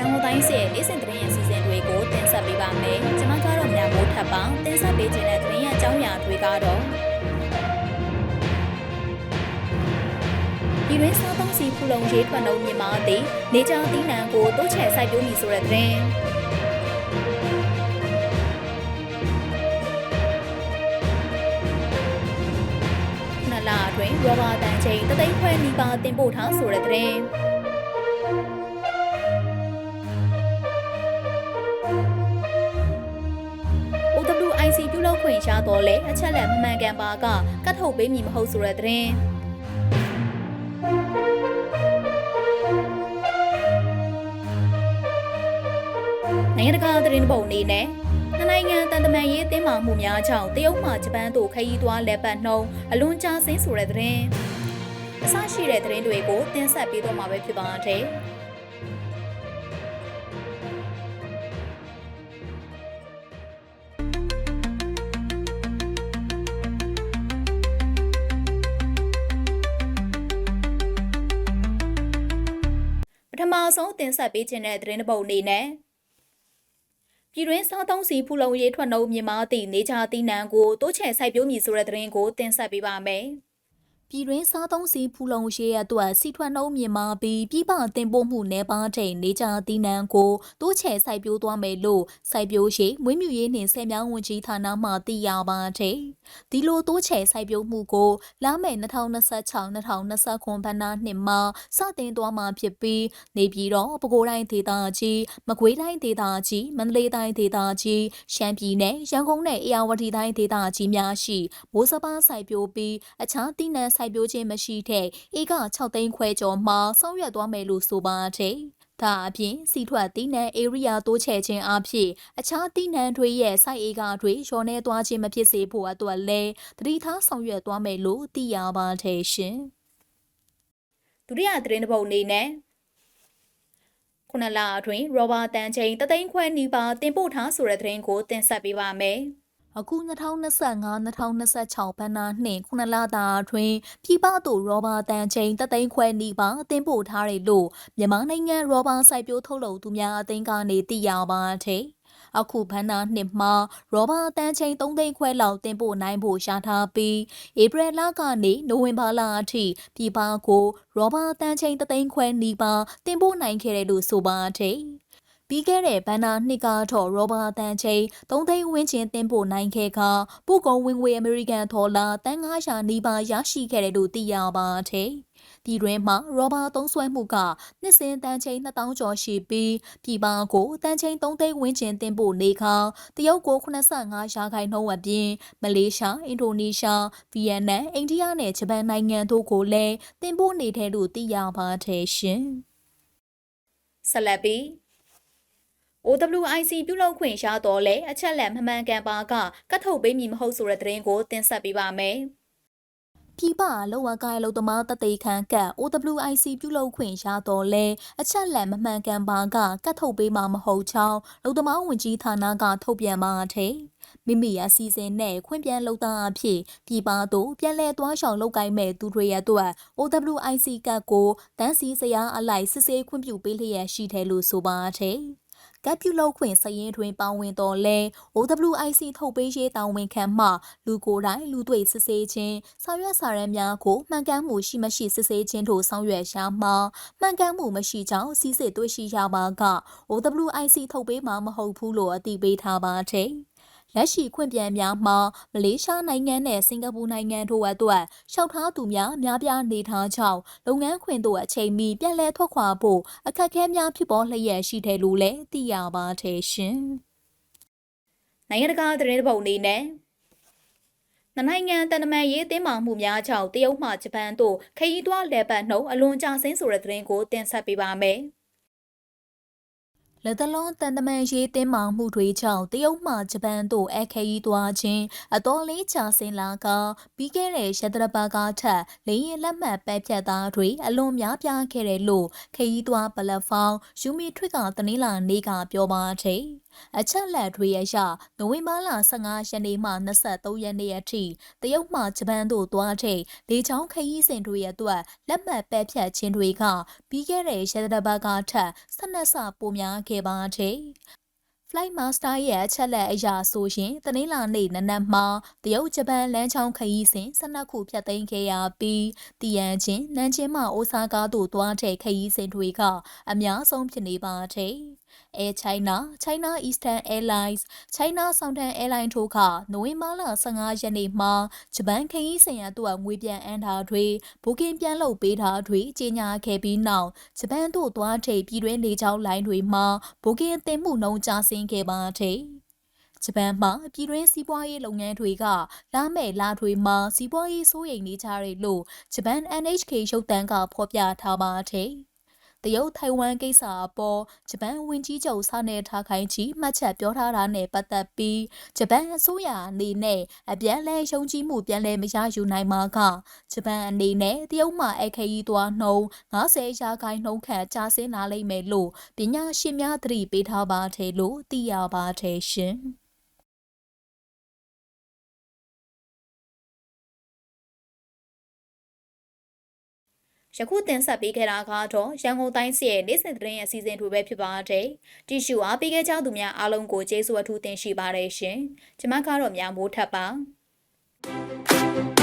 ရန်ကုန်တိုင်းရဲ့နေ့စဉ်သတင်းရစီစဉ်တွေကိုတင်ဆက်ပေးပါမယ်။ကျွန်မကတော့မြန်မိုးထပ်ပါတင်ဆက်ပေးခြင်းတဲ့သတင်းရအကြောင်းအရာတွေကတော့ဒီရင်းစားသုံးစီဖူလုံရေးထွက်နှုံမြန်မာသည်နေကြောင်တီးနှံကိုတိုးချဲ့စိုက်ပျိုးမိဆိုတဲ့သတင်းနလာအတွင်းရောဘာတန်ချိန်တသိန်းခွဲနီးပါးတင်ပို့ထားဆိုတဲ့သတင်း လုပ်ခွင့်ရတော့လဲအချက်လက်မမှန်ကန်ပါကကတ်ထုတ်ပေးမည်မဟုတ်ဆိုတဲ့သတင်းနိုင်ငံတကာသတင်းပုံအနေနဲ့နှစ်နိုင်ငံတန်တမန်ရေးအသင်းမှမှုများကြောင့်တရုတ်မှဂျပန်တို့ခရီးသွားလဲပတ်နှုံအလွန်ကြာဆင်းဆိုတဲ့သတင်းအစရှိတဲ့သတင်းတွေကိုတင်ဆက်ပေးတော့မှာပဲဖြစ်ပါတယ်။ ထမဆုံးတင်ဆက်ပေးခြင်းတဲ့သတင်းတစ်ပုဒ်အနေနဲ့ပြည်တွင်းစားသုံးစီဖူလုံရေးထွက်နှုံမြန်မာသည့်နေချာတီးနှံကိုတိုးချဲ့စိုက်ပျိုးမည်ဆိုတဲ့သတင်းကိုတင်ဆက်ပေးပါမယ်။ ပြည်တွင်းစားသုံးစီဖူလုံရေးအတွက်စီထွက်နှုံမြန်မာပြီးပြည်ပတင်ပို့မှုနယ်ပါတဲ့နေချာတီးနှံကိုတိုးချဲ့စိုက်ပျိုးသွားမယ်လို့စိုက်ပျိုးရေးမွေးမြူရေးနှင့်ဆယ်မြောင်းဝန်ကြီးဌာနမှသိရပါတယ်။ဒီလိုတိုးချဲ့စိုက်ပျိုးမှုကိုလာမယ့်2026-2029ဘဏ္ဍာနှစ်မှာစတင်သွားမှာဖြစ်ပြီးနေပြည်တော်ပဲခူးတိုင်းဒေသကြီးမကွေးတိုင်းဒေသကြီးမန္တလေးတိုင်းဒေသကြီးရှမ်းပြည်နယ်ရန်ကုန်နဲ့အေရဝတီတိုင်းဒေသကြီးများရှိမိုးစပါးစိုက်ပျိုးပြီးအခြားတည်နှံစိုက်ပျိုးခြင်းမရှိတဲ့ဧက6သိန်းခွဲကျော်မှဆောင်ရွက်သွားမယ်လို့ဆိုပါတယ်။ဒါအပြင်စီထွက်တီးနှံ area တိုးချဲ့ခြင်းအပြင်အခြားတီးနှံတွေရဲ့စိုက်ဧကတွေလျော်နေသွားခြင်းမဖြစ်စေဖို့အတွက်လည်းတတိထားဆောင်ရွက်သွားမယ်လို့သိရပါတယ်ရှင်။ဒုတိယသတင်းတစ်ပုဒ်အနေနဲ့ခုနလအတွင်းရောဘာတန်ချိန်တသိန်းခွဲနီးပါးတင်ပို့ထားဆိုတဲ့သတင်းကိုတင်ဆက်ပေးပါမယ်။ အခု2025-2026ဘဏ္ဍာနှစ်ခုနလတာအတွင်းပြည်ပသို့ရောဘာတန်ချိန်တသိန်းခွဲနီးပါးတင်ပို့ထားတယ်လို့မြန်မာနိုင်ငံရောဘာစိုက်ပျိုးထုတ်လုပ်သူများအသင်းကနေသိရပါတယ်။အခုဘဏ္ဍာနှစ်မှာရောဘာတန်ချိန်3သိန်းခွဲလောက်တင်ပို့နိုင်ဖို့ရှာထားပြီးဧပြီလကနေနိုဝင်ဘာလအထိပြည်ပကိုရောဘာတန်ချိန်3သိန်းခွဲနီးပါးတင်ပို့နိုင်ခဲ့တယ်လို့ဆိုပါတယ်။ ပြီးခဲ့တဲ့ဘန်နာနှစ်ကတော့ရောဘာတန်ချိန်3သိန်းဝန်းကျင်တင်ပို့နိုင်ခဲ့ကပို့ကုန်ဝင်ငွေအမေရိကန်ဒေါ်လာတန်900နီးပါးရရှိခဲ့တယ်လို့သိရပါတယ်။ဒီတွင်မှာရောဘာသုံးစွဲမှုကနှစ်စဉ်တန်ချိန်2000ကျော်ရှိပြီးပြည်ပကိုတန်ချိန်3သိန်းဝန်းကျင်တင်ပို့နေခါတရုတ်ကို85ရာခိုင်နှုန်းအပြင်မလေးရှားအင်ဒိုနီးရှားဗီယက်နမ်အိန္ဒိယနဲ့ဂျပန်နိုင်ငံတို့ကိုလည်းတင်ပို့နေတဲ့လို့သိရပါတယ်ရှင်။ဆက်လက်ပြီး OWIC ပြုလုပ်ခွင့်ရတော့လဲအချက်လက်မမှန်ကန်ပါကကတ်ထုတ်ပေးမည်မဟုတ်ဆိုတဲ့သတင်းကိုတင်ဆက်ပေးပါမယ်။ပြည်ပလောဝကိုင်လုံသမားတသိခန့်က OWIC ပြုလုပ်ခွင့်ရတော့လဲအချက်လက်မမှန်ကန်ပါကကတ်ထုတ်ပေးမှာမဟုတ်ချောင်းလုံသမားဝင်ကြီးဌာနကထုတ်ပြန်ပါတဲ့မိမိအစီအစဉ်နဲ့ခွင့်ပြန်လုပ်သားအဖြစ်ပြည်ပသို့ပြန်လည်သွားရှောင်လုပ်ကိုင်းမဲ့သူတွေရအတွက် OWIC ကတ်ကိုတန်းစီစရာအလိုက်စစ်ဆေးခွင့်ပြုပေးလျက်ရှိတယ်လို့ဆိုပါတဲ့ ကပ်ပြုလုပ်ခွင့်စရင်တွင်ပါဝင်တော်လဲ OWIC ထုတ်ပေးရေးတာဝန်ခံမှလူကိုယ်တိုင်လူတွေ့စစ်ဆေးခြင်းဆောင်ရွက်စာရမ်းများကိုမှန်ကန်မှုရှိမရှိစစ်ဆေးခြင်းတို့ဆောင်ရွက်ရှာမှာမှန်ကန်မှုမရှိကြောင်းစီစစ်တွေ့ရှိရပါက OWIC ထုတ်ပေးမှာမဟုတ်ဘူးလို့အသိပေးထားပါတယ်။ လက်ရှိခွင့်ပြန်များမှာမလေးရှားနိုင်ငံနဲ့စင်ကာပူနိုင်ငံတို့အတွက်လျှောက်ထားသူများများပြားနေထားကြောင်းလုပ်ငန်းခွင်တို့အချိန်မီပြန်လည်ထွက်ခွာဖို့အခက်အခဲများဖြစ်ပေါ်လျက်ရှိတယ်လို့လည်းသိရပါတယ်ရှင်။နိုင်ငံတကာသတင်းပုံအနေနဲ့နိုင်ငံတန်တမန်ရေးတင်းမာမှုများကြောင့်တရုတ်မှဂျပန်တို့ခရီးသွားလဲပတ်နှုံအလွန်ကြာဆင်းဆိုတဲ့သတင်းကိုတင်ဆက်ပေးပါမယ်။ လက်တလုံးတန်တမန်ရေးတင်းမာမှုတွေကြောင့်တရုတ်မှဂျပန်တို့အခရီးသွားခြင်းအတော်လေးချဆင်းလာကပြီးခဲ့တဲ့ရတရပါကထက်လေရင်လက်မှတ်ပဲဖြတ်သားတွေအလွန်များပြားခဲ့တယ်လို့ခရီးသွားပလက်ဖောင်းယူမီထွစ်ကတနင်္လာနေ့ကပြောပါတယ်။အချက်လက်တွေအရနိုဝင်ဘာလ15ရက်နေ့မှ23ရက်နေ့အထိတရုတ်မှဂျပန်သို့သွားတဲ့လေကြောင်းခရီးစဉ်တွေအတွက်လက်မှတ်ပဲဖြတ်ခြင်းတွေကပြီးခဲ့တဲ့ရက်သတ္တပတ်ကထက်12ဆပိုများခဲ့ပါတယ်။ Flight Master ရဲ့အချက်လက်အရာဆိုရင်တနင်္လာနေ့နနက်မှာတရုတ်ဂျပန်လမ်းချောင်းခရီးစဉ်12ခုဖြတ်သိမ်းခဲ့ရပြီးတီယန်ချင်းနန်းချင်းမှအိုဆာကာသို့သွားတဲ့ခရီးစဉ်တွေကအများဆုံးဖြစ်နေပါတယ်။ Air China, China Eastern Airlines, China Southern Airlines တို့ကနိုဝင်ဘာလ15ရက်နေ့မှာဂျပန်ခရီးစဉ်အတွက်ငွေပြန်အန်းတာတွေဘိုကင်ပြန်လုပ်ပေးတာတွေကြေညာခဲ့ပြီးနောက်ဂျပန်သို့သွားတဲ့ပြည်တွင်းလေကြောင်းလိုင်းတွေမှာဘိုကင်တင်မှုနှုန်းကျဆင်းခဲ့ပါတယ်။ဂျပန်မှာပြည်တွင်းစီးပွားရေးလုပ်ငန်းတွေကလာမဲ့လာတွေမှာစီးပွားရေးစိုးရိမ်နေကြတယ်လို့ဂျပန် NHK ရုပ်သံကဖော်ပြထားပါတယ်။ တရုတ်ထိုင်ဝမ်ကိစ္စအပေါ်ဂျပန်ဝန်ကြီးချုပ်ဆာနေထားခိုင်ချီမှတ်ချက်ပြောထားတာနဲ့ပတ်သက်ပြီးဂျပန်အစိုးရအနေနဲ့အပြန်လဲယုံကြည်မှုပြန်လဲမရယူနိုင်မှာကဂျပန်အနေနဲ့တရုတ်မှအခရီးသွားနှုန်း90ရာခိုင်နှုန်းခန့်ကျဆင်းလာလိမ့်မယ်လို့ပညာရှင်များသတိပေးထားပါတယ်လို့သိရပါတယ်ရှင်။ ယခုတင်ဆက်ပေးခဲ့တာကတော့ရန်ကုန်တိုင်းစီရဲ့နေ့စဉ်သတင်းအစီအစဉ်တွေပဲဖြစ်ပါတယ်။ကြည့်ရှုအားပေးခဲ့ကြသူများအားလုံးကိုကျေးဇူးအထူးတင်ရှိပါတယ်ရှင်။ကျွန်မကတော့မြမိုးထပ်ပါ။